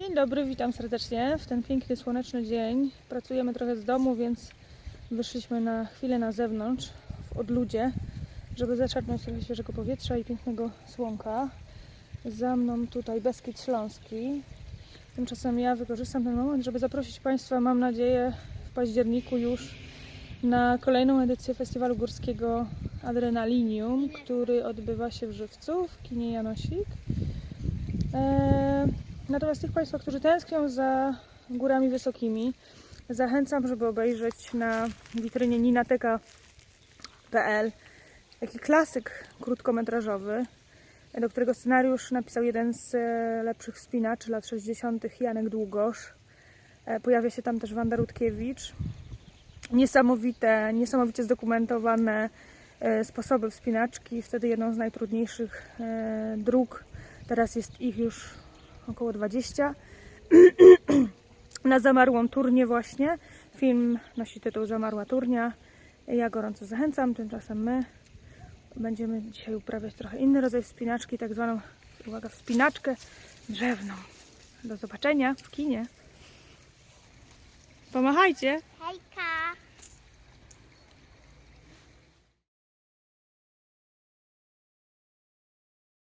Dzień dobry, witam serdecznie w ten piękny, słoneczny dzień. Pracujemy trochę z domu, więc wyszliśmy na chwilę na zewnątrz, w odludzie, żeby zaczerpnąć trochę świeżego powietrza i pięknego słonka. Za mną tutaj Beskid Śląski. Tymczasem ja wykorzystam ten moment, żeby zaprosić Państwa, mam nadzieję, w październiku już na kolejną edycję Festiwalu Górskiego Adrenalinium, który odbywa się w Żywcu w kinie Janosik. Eee, Natomiast tych Państwa, którzy tęsknią za górami wysokimi, zachęcam, żeby obejrzeć na witrynie ninateka.pl taki klasyk krótkometrażowy, do którego scenariusz napisał jeden z e, lepszych wspinaczy lat 60. Janek Długosz. E, Pojawia się tam też Wanda Rutkiewicz. Niesamowite, niesamowicie zdokumentowane e, sposoby wspinaczki. Wtedy jedną z najtrudniejszych dróg. Teraz jest ich już około 20. Na zamarłą turnię właśnie. Film nosi tytuł Zamarła turnia. Ja gorąco zachęcam. Tymczasem my będziemy dzisiaj uprawiać trochę inny rodzaj wspinaczki, tak zwaną, uwaga, wspinaczkę drzewną. Do zobaczenia w kinie. Pomachajcie. Hejka!